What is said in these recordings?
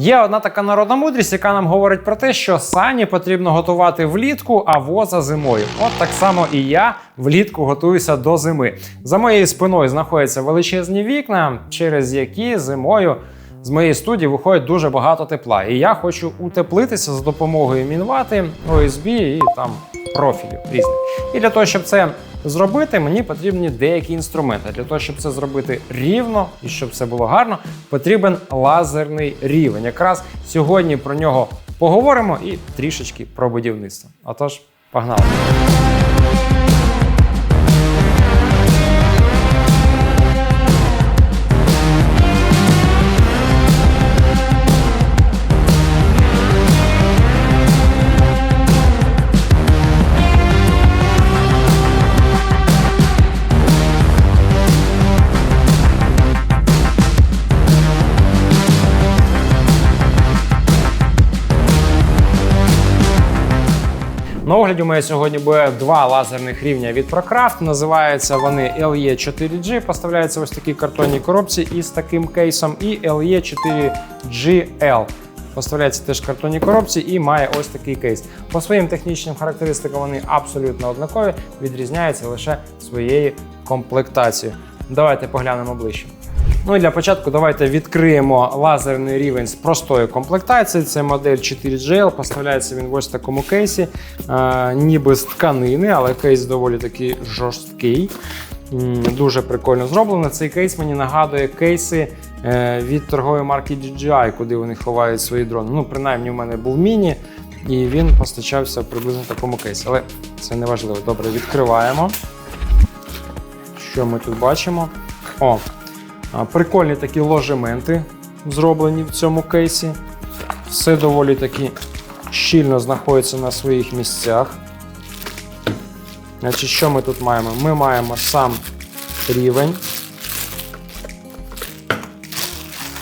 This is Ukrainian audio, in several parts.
Є одна така народна мудрість, яка нам говорить про те, що сані потрібно готувати влітку, а воза зимою. От так само і я влітку готуюся до зими. За моєю спиною знаходяться величезні вікна, через які зимою з моєї студії виходить дуже багато тепла. І я хочу утеплитися за допомогою мінвати, ОСБ і там профілів різних. І для того, щоб це зробити, мені потрібні деякі інструменти. Для того, щоб це зробити рівно і щоб все було гарно, потрібен лазерний рівень. Якраз сьогодні про нього поговоримо і трішечки про будівництво. Отож, погнали! На огляді у мене сьогодні буде два лазерних рівня від ProCraft. Називаються вони LE4G. Поставляються ось такі картонні коробці із таким кейсом, і LE4GL. Поставляється теж картонні коробці і має ось такий кейс. По своїм технічним характеристикам вони абсолютно однакові, відрізняються лише своєю комплектацією. Давайте поглянемо ближче. Ну і для початку давайте відкриємо лазерний рівень з простої комплектації. Це модель 4GL. Поставляється він в ось такому кейсі, е, ніби з тканини, але кейс доволі такий жорсткий. Дуже прикольно зроблено. Цей кейс мені нагадує кейси е, від торгової марки DJI, куди вони ховають свої дрони. Ну, принаймні, у мене був міні, і він постачався приблизно в такому кейсі. Але це не важливо. Добре, відкриваємо. Що ми тут бачимо? О, а, Прикольні такі ложементи зроблені в цьому кейсі. Все доволі таки щільно знаходиться на своїх місцях. Значить, Що ми тут маємо? Ми маємо сам рівень.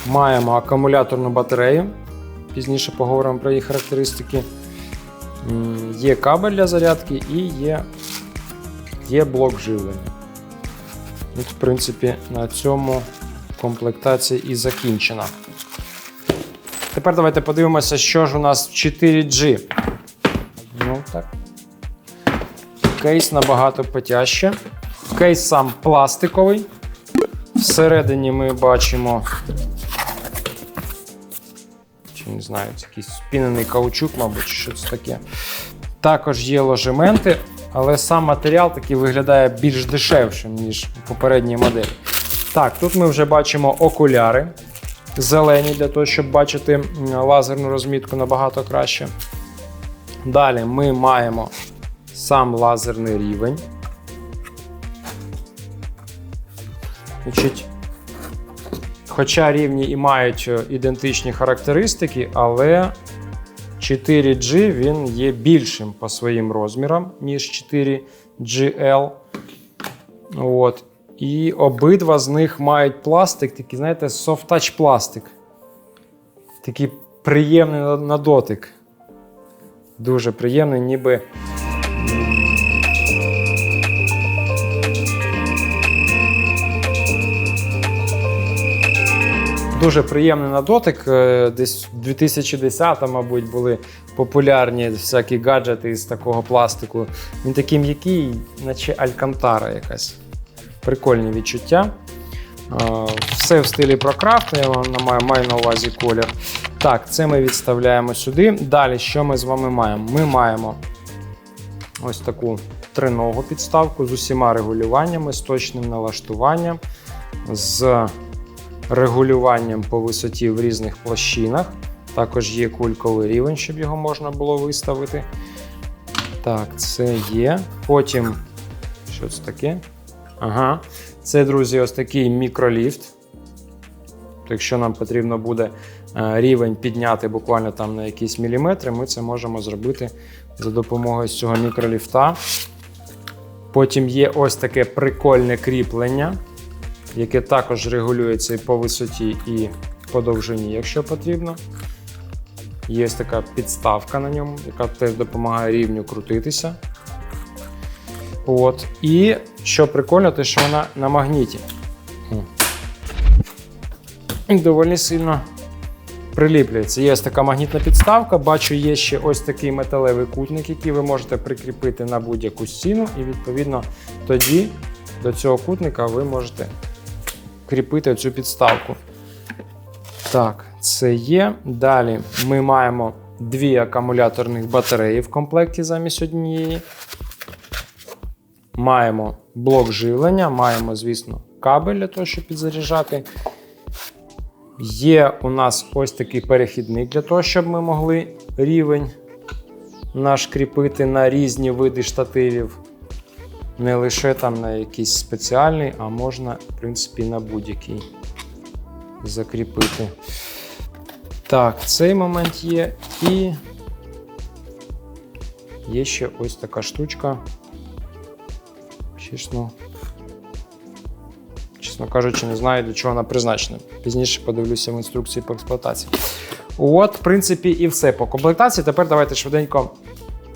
Маємо акумуляторну батарею. Пізніше поговоримо про її характеристики. Є кабель для зарядки і є, є блок живлення. От, в принципі, на цьому комплектація і закінчена. Тепер давайте подивимося, що ж у нас в 4G. Ну так. Кейс набагато потяжче. Кейс сам пластиковий. Всередині ми бачимо. Чи не знаю, це якийсь спінений каучук, мабуть, що це таке. Також є ложементи, але сам матеріал такий виглядає більш дешевшим, ніж у попередній моделі. Так, тут ми вже бачимо окуляри зелені для того, щоб бачити лазерну розмітку набагато краще. Далі ми маємо сам лазерний рівень. Хоча рівні і мають е, ідентичні характеристики, але 4G він є більшим по своїм розмірам, ніж 4GL. От. І обидва з них мають пластик, такий, знаєте, soft-touch пластик. Такий приємний на- дотик. Дуже приємний, ніби. Дуже приємний на дотик. Е, Десь в 2010 мабуть, були популярні всякі гаджети із такого пластику. Він такий м'який, наче алькантара якась. Прикольні відчуття. Все в стилі ProCraft, я вам маю на увазі колір. Так, це ми відставляємо сюди. Далі, що ми з вами маємо? Ми маємо ось таку триногу підставку з усіма регулюваннями, з точним налаштуванням, з регулюванням по висоті в різних площинах. Також є кульковий рівень, щоб його можна було виставити. Так, це є. Потім, що це таке? Ага. Це, друзі, ось такий мікроліфт. Якщо нам потрібно буде е, рівень підняти буквально там на якісь міліметри, ми це можемо зробити за допомогою цього мікроліфта. Потім є ось таке прикольне кріплення, яке також регулюється і по висоті, і по довжині, якщо потрібно. Є ось така підставка на ньому, яка теж допомагає рівню крутитися. От. І що прикольно, те, що вона на магніті. І доволі сильно приліплюється. Є ось така магнітна підставка. Бачу, є ще ось такий металевий кутник, який ви можете прикріпити на будь-яку стіну, і відповідно тоді до цього кутника ви можете кріпити цю підставку. Так, це є. Далі ми маємо дві акумуляторних батареї в комплекті замість однієї. Маємо блок живлення, маємо, звісно, кабель для того, щоб підзаряджати. Є у нас ось такий перехідник для того, щоб ми могли рівень наш кріпити на різні види штативів. Не лише там на якийсь спеціальний, а можна, в принципі, на будь-який закріпити. Так, цей момент є. І є ще ось така штучка. Чесно, чесно кажучи, не знаю, для чого вона призначена. Пізніше подивлюся в інструкції по експлуатації. От, в принципі, і все по комплектації. Тепер давайте швиденько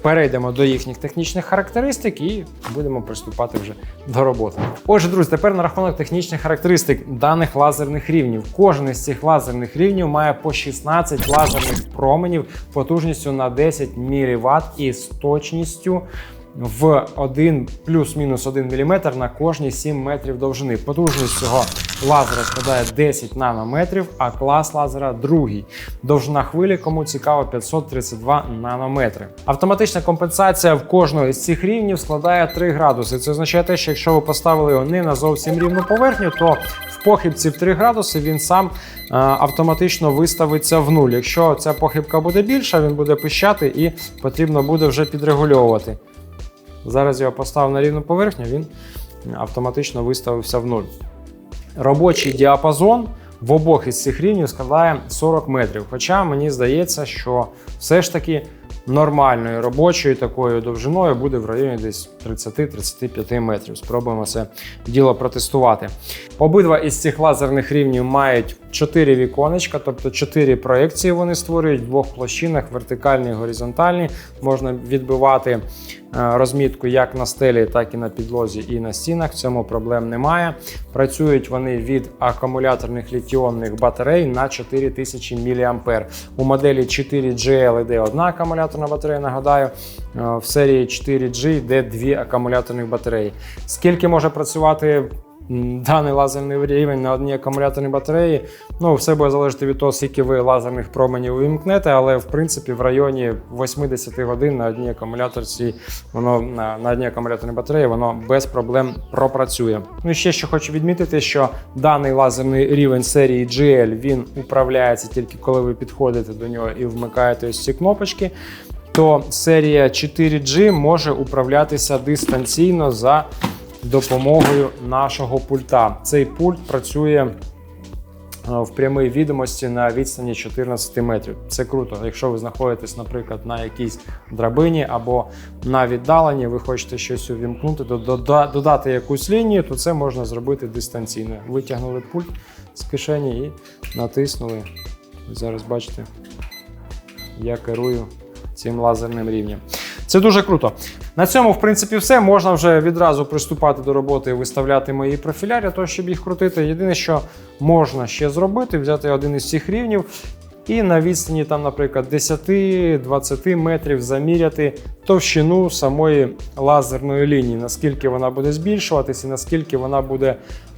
перейдемо до їхніх технічних характеристик і будемо приступати вже до роботи. Отже, друзі, тепер на рахунок технічних характеристик даних лазерних рівнів. Кожен із цих лазерних рівнів має по 16 лазерних променів потужністю на 10 мВт і з точністю. В 1 плюс-мінус 1 мм на кожні 7 метрів довжини. Потужність цього лазера складає 10 нанометрів, а клас лазера другий. Довжина хвилі, кому цікаво, 532 нанометри. Автоматична компенсація в кожного із цих рівнів складає 3 градуси. Це означає те, що якщо ви поставили його не на зовсім рівну поверхню, то в похибці в 3 градуси він сам е, автоматично виставиться в нуль. Якщо ця похибка буде більша, він буде пищати і потрібно буде вже підрегульовувати. Зараз його поставив на рівну поверхню, він автоматично виставився в нуль. Робочий діапазон в обох із цих рівнів складає 40 метрів. Хоча мені здається, що все ж таки нормальною робочою такою довжиною буде в районі десь 30-35 метрів. Спробуємо це діло протестувати. Обидва із цих лазерних рівнів мають 4 віконечка, тобто 4 проекції вони створюють в двох площинах, вертикальні і горизонтальні. Можна відбивати е, розмітку як на стелі, так і на підлозі і на стінах. В цьому проблем немає. Працюють вони від акумуляторних літіонних батарей на 4000 мА. У моделі 4G йде одна акумуляторна батарея. Нагадаю, в серії 4G йде дві акумуляторних батареї. Скільки може працювати даний лазерний рівень на одній акумуляторній батареї? Ну, все буде залежати від того, скільки ви лазерних променів увімкнете, але в принципі в районі 80 годин на одній акумуляторці, воно на, на одній акумуляторній батареї воно без проблем пропрацює. Ну і ще що хочу відмітити, що даний лазерний рівень серії GL він управляється тільки коли ви підходите до нього і вмикаєте ось ці кнопочки то серія 4G може управлятися дистанційно за допомогою нашого пульта. Цей пульт працює е, в прямій відомості на відстані 14 метрів. Це круто. Якщо ви знаходитесь, наприклад, на якійсь драбині або на віддаленні, ви хочете щось увімкнути, дода- додати якусь лінію, то це можна зробити дистанційно. Витягнули пульт з кишені і натиснули. Зараз бачите, я керую цим лазерним рівнем. Це дуже круто. На цьому, в принципі, все. Можна вже відразу приступати до роботи і виставляти мої профіля для щоб їх крутити. Єдине, що можна ще зробити, взяти один із цих рівнів і на відстані, там, наприклад, 10-20 метрів заміряти товщину самої лазерної лінії, наскільки вона буде збільшуватися, і наскільки вона буде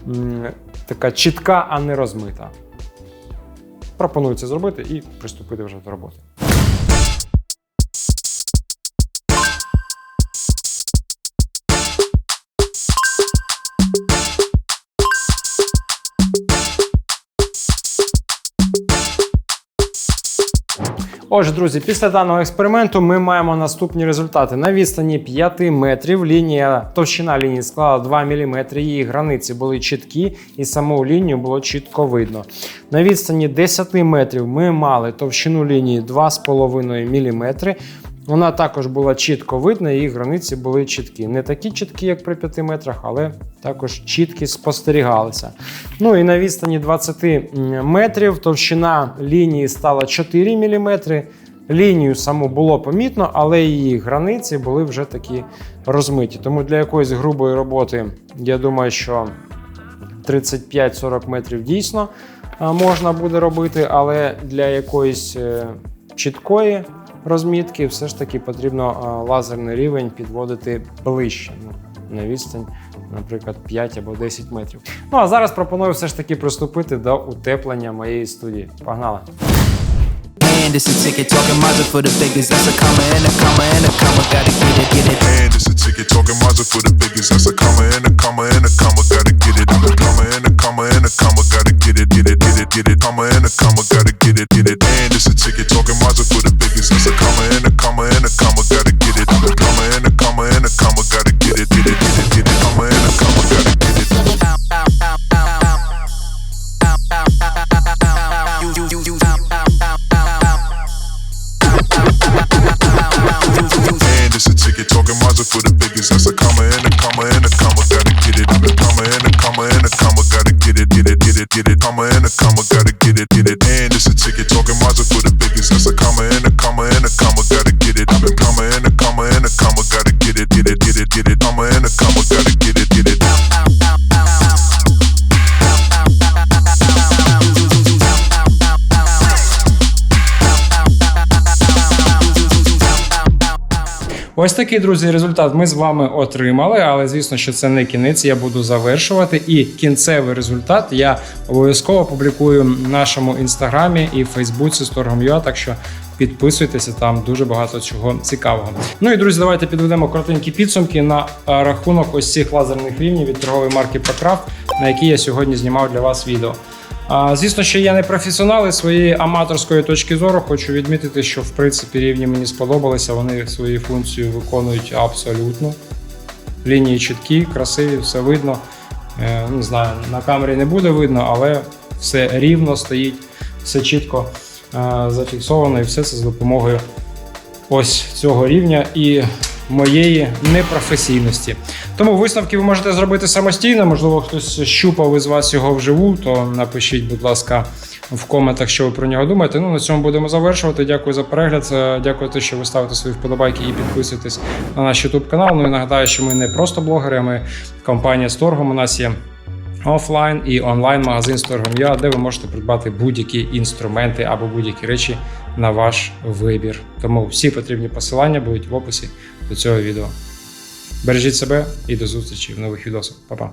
м, така чітка, а не розмита. Пропоную це зробити і приступити вже до роботи. Отже, друзі, після даного експерименту ми маємо наступні результати. На відстані 5 метрів лінія, товщина лінії склала 2 мм, її границі були чіткі, і саму лінію було чітко видно. На відстані 10 метрів ми мали товщину лінії 2,5 мм. Вона також була чітко видна, її границі були чіткі. Не такі чіткі, як при 5 метрах, але також чіткі спостерігалися. Ну і на відстані 20 метрів товщина лінії стала 4 мм. Лінію саму було помітно, але її границі були вже такі розмиті. Тому для якоїсь грубої роботи, я думаю, що 35-40 метрів дійсно можна буде робити, але для якоїсь е, чіткої розмітки все ж таки потрібно лазерний рівень підводити ближче. Ну, на відстань, наприклад, 5 або 10 метрів. Ну а зараз пропоную все ж таки приступити до утеплення моєї студії. Погнали! It's a ticket talking for the biggest. That's a comma and a comma and a Ось такий, друзі, результат ми з вами отримали, але звісно, що це не кінець. Я буду завершувати. І кінцевий результат я обов'язково публікую в нашому інстаграмі і Фейсбуці з торгом.ua, так що підписуйтеся, там дуже багато чого цікавого. Ну і друзі, давайте підведемо коротенькі підсумки на рахунок ось цих лазерних рівнів від торгової марки Procraft, на які я сьогодні знімав для вас відео. Звісно, що я не професіонал і своєї аматорської точки зору хочу відмітити, що в принципі рівні мені сподобалися. Вони свою функцію виконують абсолютно. Лінії чіткі, красиві, все видно. Е, Не знаю, на камері не буде видно, але все рівно стоїть, все чітко е, зафіксовано, і все це з допомогою ось цього рівня і моєї непрофесійності. Тому висновки ви можете зробити самостійно. Можливо, хтось щупав із вас його вживу, то напишіть, будь ласка, в коментах, що ви про нього думаєте. Ну на цьому будемо завершувати. Дякую за перегляд. Е, Дякую, те, що ви ставите свої вподобайки і підписуєтесь на наш YouTube канал. Ну і нагадаю, що ми не просто блогери, ми компанія з торгом. У нас є офлайн і онлайн магазин з торгом де ви можете придбати будь-які інструменти або будь-які речі на ваш вибір. Тому всі потрібні посилання будуть в описі до цього відео. Бережіть себе і до зустрічі в нових відосах. Па-па!